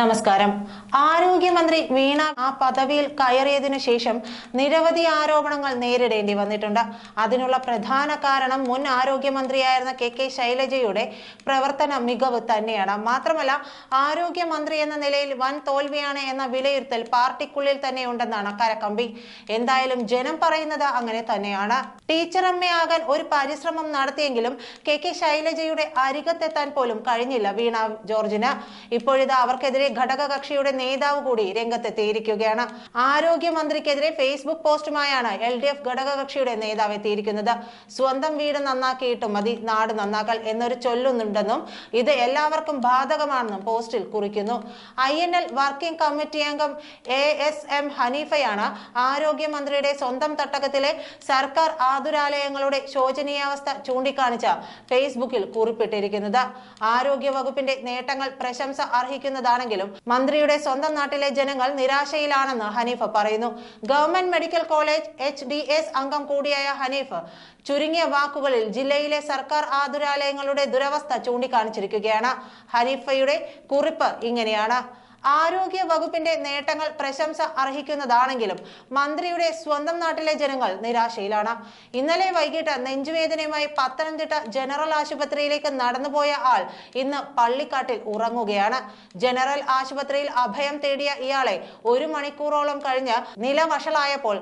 നമസ്കാരം. ആരോഗ്യമന്ത്രി വീണ ആ പദവിയിൽ കയറിയതിനു ശേഷം നിരവധി ആരോപണങ്ങൾ നേരിടേണ്ടി വന്നിട്ടുണ്ട്. അതിനുള്ള പ്രധാന കാരണം മുൻ ആരോഗ്യമന്ത്രിയായിരുന്ന കെ കെ ശൈലജയുടെ പ്രവർത്തന മികവ് തന്നെയാണ്. മാത്രമല്ല ആരോഗ്യമന്ത്രി എന്ന നിലയിൽ വൻ തോൽവിയാണ് എന്ന വിലയിരുത്തൽ പാർട്ടിക്കുള്ളിൽ തന്നെ ഉണ്ടെന്നാണ് കരക്കമ്പി എന്തായാലും ജനം പറയുന്നത് അങ്ങനെ തന്നെയാണ്. ടീച്ചറമ്മയാകാൻ ഒരു പരിശ്രമം നടത്തിയെങ്കിലും കെ കെ ശൈലജയുടെ അരികത്തെത്താൻ പോലും കഴിഞ്ഞില്ല വീണ ജോർജിന്. ഇപ്പോഴിത് അവർക്കെതിരെ ഘടകകക്ഷിയുടെ നേതാവ് കൂടി രംഗത്തെത്തിയിരിക്കുകയാണ്. ആരോഗ്യമന്ത്രിക്കെതിരെ ഫേസ്ബുക്ക് പോസ്റ്റുമായാണ് എൽ ഡി എഫ് ഘടകകക്ഷിയുടെ നേതാവ് എത്തിയിരിക്കുന്നത്. സ്വന്തം വീട് നന്നാക്കിയിട്ടും മതി നാട് നന്നാക്കൽ എന്നൊരു ചൊല്ലുന്നുണ്ടെന്നും ഇത് എല്ലാവർക്കും ബാധകമാണെന്നും പോസ്റ്റിൽ കുറിക്കുന്നു. I N L working committee അംഗം എ എസ് എം ഹനീഫയാണ് ആരോഗ്യമന്ത്രിയുടെ സ്വന്തം തട്ടകത്തിലെ സർക്കാർ ആതുരാലയങ്ങളുടെ ശോചനീയാവസ്ഥ ചൂണ്ടിക്കാണിച്ച ഫേസ്ബുക്കിൽ കുറിപ്പിട്ടിരിക്കുന്നത്. ആരോഗ്യ വകുപ്പിന്റെ നേട്ടങ്ങൾ പ്രശംസ അർഹിക്കുന്നതാണെങ്കിലും മന്ത്രിയുടെ സ്വന്തം നാട്ടിലെ ജനങ്ങൾ നിരാശയിലാണെന്ന് ഹനീഫ് പറയുന്നു. Government medical college H D S അംഗം കൂടിയായ ഹനീഫ് ചുരുങ്ങിയ വാക്കുകളിൽ ജില്ലയിലെ സർക്കാർ ആതുരാലയങ്ങളുടെ ദുരവസ്ഥ ചൂണ്ടിക്കാണിച്ചിരിക്കുകയാണ്. ഹനീഫയുടെ കുറിപ്പ് ഇങ്ങനെയാണ്. ആരോഗ്യ വകുപ്പിന്റെ നേട്ടങ്ങൾ പ്രശംസ അർഹിക്കുന്നതാണെങ്കിലും മന്ത്രിയുടെ സ്വന്തം നാട്ടിലെ ജനങ്ങൾ നിരാശയിലാണ്. ഇന്നലെ വൈകിട്ട് നെഞ്ചുവേദനയുമായി പത്തനംതിട്ട ജനറൽ ആശുപത്രിയിലേക്ക് നടന്നുപോയ ആൾ ഇന്ന് പള്ളിക്കാട്ടിൽ ഉറങ്ങുകയാണ്. ജനറൽ ആശുപത്രിയിൽ അഭയം തേടിയ ഇയാളെ ഒരു മണിക്കൂറോളം കഴിഞ്ഞ് നില വഷളായപ്പോൾ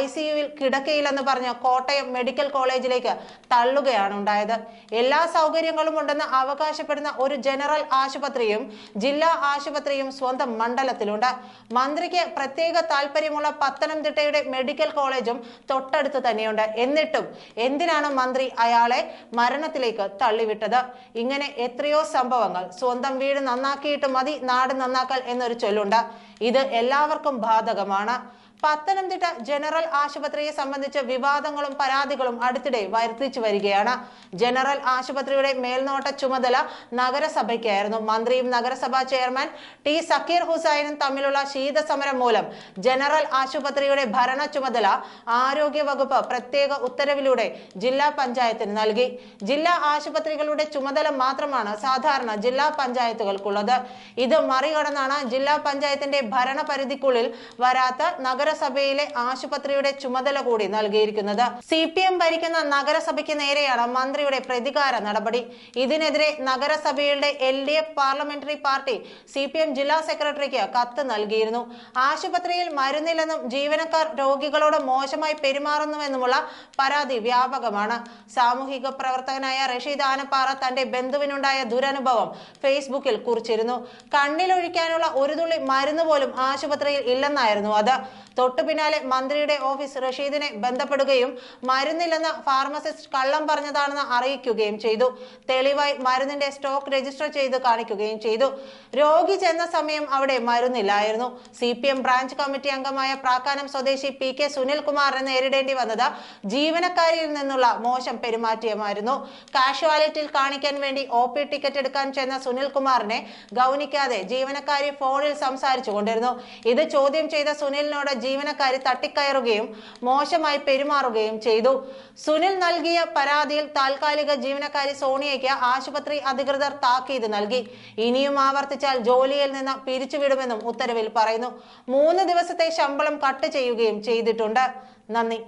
ഐ സിയുവിൽ കിടക്കയില്ലെന്ന് പറഞ്ഞ് കോട്ടയം മെഡിക്കൽ കോളേജിലേക്ക് തള്ളുകയാണ് ഉണ്ടായത്. എല്ലാ സൗകര്യങ്ങളും ഉണ്ടെന്ന് അവകാശപ്പെടുന്ന ഒരു ജനറൽ ആശുപത്രിയും ജില്ലാ ആശുപത്രിയും സ്വന്തം മണ്ഡലത്തിലുണ്ട്. മന്ത്രിക്ക് പ്രത്യേക താല്പര്യമുള്ള പത്തനംതിട്ടയുടെ മെഡിക്കൽ കോളേജും തൊട്ടടുത്ത് തന്നെയുണ്ട്. എന്നിട്ടും എന്തിനാണ് മന്ത്രി അയാളെ മരണത്തിലേക്ക് തള്ളിവിട്ടത്? ഇങ്ങനെ എത്രയോ സംഭവങ്ങൾ. സ്വന്തം വീട് നന്നാക്കിയിട്ട് മതി നാട് നന്നാക്കൽ എന്നൊരു ചൊല്ലുണ്ട്. ഇത് എല്ലാവർക്കും ബാധകമാണ്. പത്തനംതിട്ട ജനറൽ ആശുപത്രിയെ സംബന്ധിച്ച് വിവാദങ്ങളും പരാതികളും അടുത്തിടെ വർദ്ധിച്ചു വരികയാണ്. ജനറൽ ആശുപത്രിയുടെ മേൽനോട്ട ചുമതല നഗരസഭയ്ക്കായിരുന്നു. മന്ത്രിയും നഗരസഭാ ചെയർമാൻ ടി സക്കീർ ഹുസൈനും തമ്മിലുള്ള ശീതസമരം മൂലം ജനറൽ ആശുപത്രിയുടെ ഭരണ ചുമതല ആരോഗ്യവകുപ്പ് പ്രത്യേക ഉത്തരവിലൂടെ ജില്ലാ പഞ്ചായത്തിന് നൽകി. ജില്ലാ ആശുപത്രികളുടെ ചുമതല മാത്രമാണ് സാധാരണ ജില്ലാ പഞ്ചായത്തുകൾക്കുള്ളത്. ഇത് മറികടന്നാണ് ജില്ലാ പഞ്ചായത്തിന്റെ ഭരണപരിധിക്കുള്ളിൽ വരാത്ത നഗരസഭയിലെ ആശുപത്രിയുടെ ചുമതല കൂടി നൽകിയിരിക്കുന്നത്. സി പി എം ഭരിക്കുന്ന നഗരസഭയ്ക്ക് നേരെയാണ് മന്ത്രിയുടെ പ്രതികാര നടപടി. ഇതിനെതിരെ നഗരസഭയുടെ L D F parliamentary party C P M ജില്ലാ സെക്രട്ടറിക്ക് കത്ത് നൽകിയിരുന്നു. ആശുപത്രിയിൽ മരുന്നില്ലെന്നും ജീവനക്കാർ രോഗികളോട് മോശമായി പെരുമാറുന്നുവെന്നുമുള്ള പരാതി വ്യാപകമാണ്. സാമൂഹിക പ്രവർത്തകനായ റഷീദ് ആനപ്പാറ തന്റെ ബന്ധുവിനുണ്ടായ ദുരനുഭവം ഫേസ്ബുക്കിൽ കുറിച്ചിരുന്നു. കണ്ണിലൊഴിക്കാനുള്ള ഒരു തുള്ളി മരുന്ന് പോലും ആശുപത്രിയിൽ ഇല്ലെന്നായിരുന്നു അത്. തൊട്ടു പിന്നാലെ മന്ത്രിയുടെ ഓഫീസ് റഷീദിനെ ബന്ധപ്പെടുകയും മരുന്നില്ലെന്ന് ഫാർമസിസ്റ്റ് കള്ളം പറഞ്ഞതാണെന്ന് അറിയിക്കുകയും ചെയ്തു. തെളിവായി മരുന്നിന്റെ സ്റ്റോക്ക് രജിസ്റ്റർ ചെയ്ത് കാണിക്കുകയും ചെയ്തു. രോഗി ചെന്ന സമയം അവിടെ മരുന്നില്ലായിരുന്നു. C P M branch committee അംഗമായ പ്രാക്കാനം സ്വദേശി പി കെ സുനിൽകുമാറിനെ നേരിടേണ്ടി വന്നത് ജീവനക്കാരിൽ നിന്നുള്ള മോശം പെരുമാറ്റമായിരുന്നു കാഷ്വാലിറ്റിയിൽ കാണിക്കാൻ വേണ്ടി ഒ പി ടിക്കറ്റ് എടുക്കാൻ ചെന്ന സുനിൽകുമാറിനെ ഗൗനിക്കാതെ ജീവനക്കാരി ഫോണിൽ സംസാരിച്ചു കൊണ്ടിരുന്നു ഇത് ചോദ്യം ചെയ്ത സുനിലിനോട് ജീവനക്കാരി തട്ടിക്കയറുകയും മോശമായി പെരുമാറുകയും ചെയ്തു. സുനിൽ നൽകിയ പരാതിയിൽ താൽക്കാലിക ജീവനക്കാരി സോണിയയ്ക്ക് ആശുപത്രി അധികൃതർ താക്കീത് നൽകി. ഇനിയും ആവർത്തിച്ചാൽ ജോലിയിൽ നിന്ന് പിരിച്ചുവിടുമെന്നും ഉത്തരവിൽ പറയുന്നു. മൂന്ന് ദിവസത്തെ ശമ്പളം കട്ട് ചെയ്യുകയും ചെയ്തിട്ടുണ്ട്. നന്ദി.